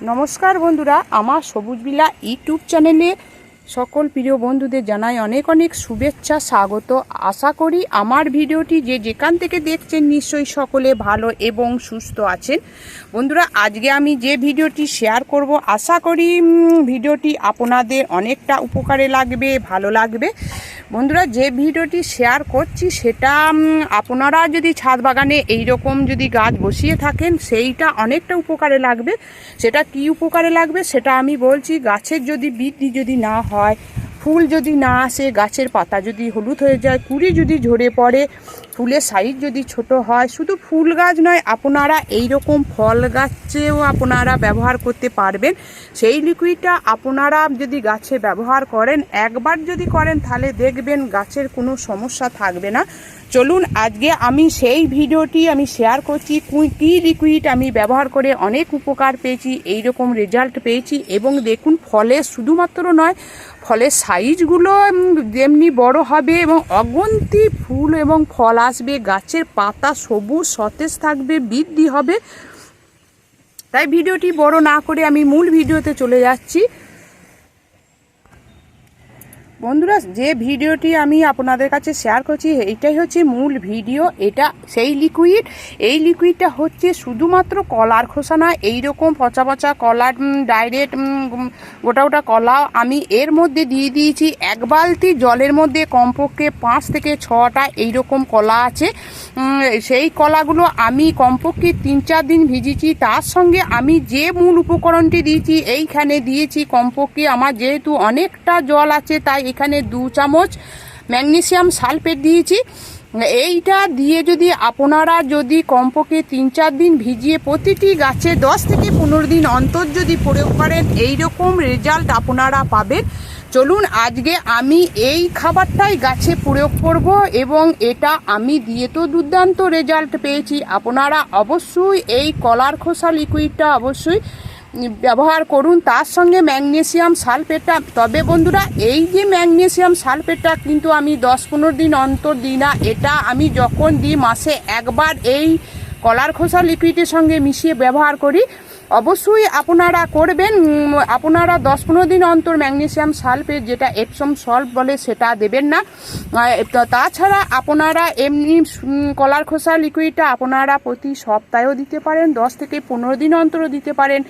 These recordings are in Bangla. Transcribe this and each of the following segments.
নমস্কার বন্ধুরা, আমার সবুজ বিলা ইউটিউব চ্যানেলে সকল প্রিয় বন্ধুদের জানাই অনেক অনেক শুভেচ্ছা, স্বাগত। আশা করি আমার ভিডিওটি যে যেখান থেকে দেখছেন নিশ্চয়ই সকলে ভালো এবং সুস্থ আছেন। বন্ধুরা, আজকে আমি যে ভিডিওটি শেয়ার করব, আশা করি ভিডিওটি আপনাদের অনেকটা উপকারে লাগবে, ভালো লাগবে। বন্ধুরা, যে ভিডিওটি শেয়ার করছি, সেটা আপনারা যদি ছাদ বাগানে এই রকম যদি গাছ বসিয়ে থাকেন, সেইটা অনেকটা উপকারে লাগবে। সেটা কি উপকারে লাগবে, সেটা আমি বলছি, গাছের যদি বৃদ্ধি যদি না হয় ফুল যদি না আসে, গাছের পাতা যদি হলুদ হয়ে যায়, কুড়ি যদি ঝরে পড়ে, ফুলের সাইজ যদি ছোট হয়, শুধু ফুল গাছ নয়, আপনারা এই রকম ফল গাছেও আপনারা ব্যবহার করতে পারবেন। সেই লিকুইডটা আপনারা যদি গাছে ব্যবহার করেন, একবার যদি করেন, তাহলে দেখবেন গাছের কোনো সমস্যা থাকবে না। চলুন, আজকে আমি সেই ভিডিওটি আমি শেয়ার করছি কী লিকুইড আমি ব্যবহার করে অনেক উপকার পেয়েছি এই রকম রেজাল্ট পেয়েছি এবং দেখুন, ফলে শুধুমাত্র নয় ফলের সাইজগুলো যেমনি বড় হবে এবং অগন্তি ফুল এবং ফল আসবে, গাছের পাতা সবুজ, সতেজ থাকবে, বৃদ্ধি হবে। তাই ভিডিওটি বড় না করে আমি মূল ভিডিওতে চলে যাচ্ছি। বন্ধুরা, যে ভিডিওটি আমি আপনাদের কাছে শেয়ার করছি, এইটাই হচ্ছে মূল ভিডিও। এটা সেই লিকুইড এই লিকুইডটা হচ্ছে শুধুমাত্র কলার খোসা না এইরকম পচা পচা কলার ডাইরেক্ট গোটা গোটা কলা আমি এর মধ্যে দিয়ে দিয়েছি। এক বালতি জলের মধ্যে কমপক্ষে পাঁচ থেকে ছটা এইরকম কলা আছে। সেই কলাগুলো আমি কমপক্ষে তিন চার দিন ভিজিয়েছি। তার সঙ্গে আমি যে মূল উপকরণটি দিয়েছি, এইখানে দিয়েছি কমপক্ষে আমার যেহেতু অনেকটা জল আছে, তাই এখানে দু চামচ ম্যাগনেসিয়াম সালফেট দিয়েছি। এইটা দিয়ে যদি আপনারা যদি কমপক্ষে তিন চার দিন ভিজিয়ে প্রতিটি গাছে দশ থেকে পনেরো দিন অন্তর যদি প্রয়োগ করেন এই রকম রেজাল্ট আপনারা পাবেন। চলুন, আজকে আমি এই খাবারটাই গাছে প্রয়োগ করব এবং এটা আমি দিয়ে তো দুর্দান্ত রেজাল্ট পেয়েছি। আপনারা অবশ্যই এই কলার খোসা লিকুইডটা অবশ্যই ব্যবহার করুন, তার সঙ্গে ম্যাগনেসিয়াম সালফেটটা। তবে বন্ধুরা, এই যে ম্যাগনেসিয়াম সালফেটটা কিন্তু আমি দশ পনেরো দিন অন্তর দিই না, এটা আমি যখন দিই মাসে একবার এই কলার খোসা লিকুইডের সঙ্গে মিশিয়ে ব্যবহার করি অবশ্যই আপনারা করবেন আপনারা দশ পনেরো দিন অন্তর ম্যাগনেসিয়াম সালফেট যেটা এপসম সল্ট বলে সেটা দেবেন না। তাছাড়া আপনারা এমনি কলার খোসা লিকুইডটা আপনারা প্রতি সপ্তাহেও দিতে পারেন, দশ থেকে পনেরো দিন অন্তরও দিতে পারেন।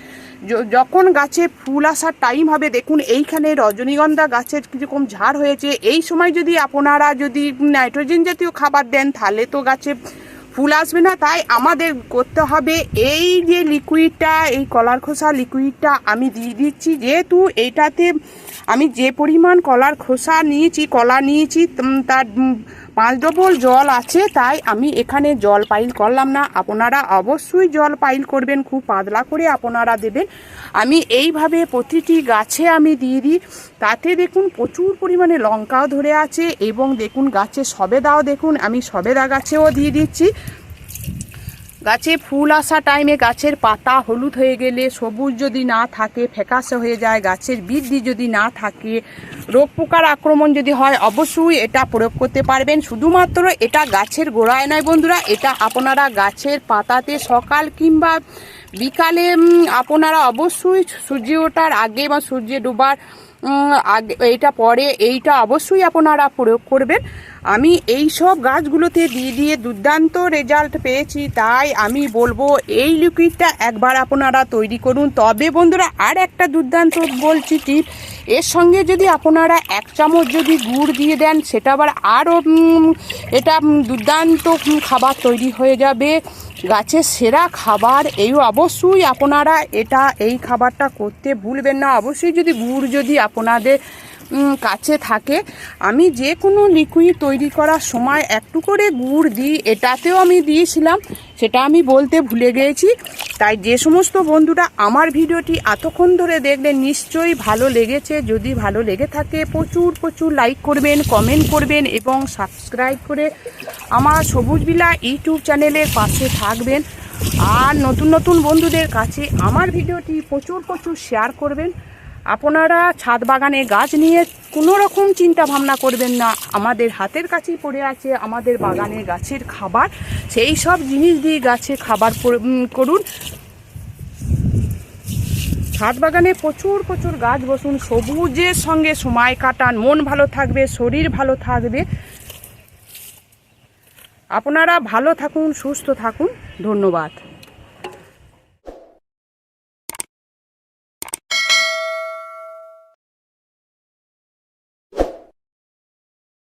যখন গাছে ফুল আসার টাইম হবে, দেখুন এইখানে রজনীগন্ধা গাছের কীরকম ঝাড় হয়েছে। এই সময় যদি আপনারা যদি নাইট্রোজেন জাতীয় খাবার দেন, তাহলে তো গাছে ফুল আসবে না, তাই আমাদের করতে হবে এই যে লিকুইডটা এই কলার খোসা লিকুইডটা আমি দিয়ে দিচ্ছি। যেহেতু এইটাতে আমি যে পরিমাণ কলার খোসা নিয়েছি, কলা নিয়েছি তার পাঁচ ডবল জল আছে, তাই আমি এখানে জল পাইল করলাম না। আপনারা অবশ্যই জল পাইল করবেন, খুব পাতলা করে আপনারা দেবেন। আমি এইভাবে প্রতিটি গাছে আমি দিয়ে দিই। তাতে দেখুন প্রচুর পরিমাণে লঙ্কাও ধরে আছে এবং দেখুন গাছে সবেদাও দেখুন, আমি সবেদা গাছেও দিয়ে দিচ্ছি। গাছে ফুল আসা টাইমে গাছের পাতা হলুদ হয়ে গেলে সবুজ যদি না থাকে, ফ্যাকাশে হয়ে যায়, গাছের বৃদ্ধি যদি না থাকে, রোগ পোকার আক্রমণ যদি হয়, অবশ্যই এটা প্রয়োগ করতে পারবেন। শুধুমাত্র এটা গাছের গোড়ায় নয় বন্ধুরা, এটা আপনারা গাছের পাতাতে সকাল কিংবা বিকালে আপনারা অবশ্যই সূর্য ওঠার আগে বা সূর্য ডোবার আগে এইটা পরে, এইটা অবশ্যই আপনারা প্রয়োগ করবেন। আমি এই সব গাছগুলোতে দিয়ে দিয়ে দুর্দান্ত রেজাল্ট পেয়েছি, তাই আমি বলব এই লিকুইডটা একবার আপনারা তৈরি করুন। তবে বন্ধুরা, আর একটা দুর্দান্ত বলছি টিপ, এর সঙ্গে যদি আপনারা এক চামচ যদি গুড় দিয়ে দেন, সেটা আবার আরও এটা দুর্দান্ত খাবার তৈরি হয়ে যাবে। গাছের সেরা খাবার এই অবশ্যই আপনারা এটা, এই খাবারটা করতে ভুলবেন না। অবশ্যই যদি গুড় যদি আপনাদের কাছে থাকে, আমি যে কোনো লিকুইড তৈরি করার সময় একটু করে গুড় দিই, এটাতেও আমি দিয়েছিলাম, সেটা আমি বলতে ভুলে গিয়েছি। তাই যে সমস্ত বন্ধুরা আমার ভিডিওটি এতক্ষণ ধরে দেখলেন, নিশ্চয়ই ভালো লেগেছে। যদি ভালো লেগে থাকে, প্রচুর প্রচুর লাইক করবেন কমেন্ট করবেন এবং সাবস্ক্রাইব করে আমার সবুজ বিলা ইউটিউব চ্যানেলের পাশে থাকবেন। আর নতুন নতুন বন্ধুদের কাছে আমার ভিডিওটি প্রচুর প্রচুর শেয়ার করবেন। আপনারা ছাদ বাগানে গাছ নিয়ে কোনো রকম চিন্তা ভাবনা করবেন না। আমাদের হাতের কাছেই পড়ে আছে আমাদের বাগানে গাছের খাবার। সেই সব জিনিস দিয়ে গাছে খাবার করুন। ছাদ বাগানে প্রচুর প্রচুর গাছ বসুন। সবুজের সঙ্গে সময় কাটান। মন ভালো থাকবে, শরীর ভালো থাকবে। আপনারা ভালো থাকুন, সুস্থ থাকুন। ধন্যবাদ।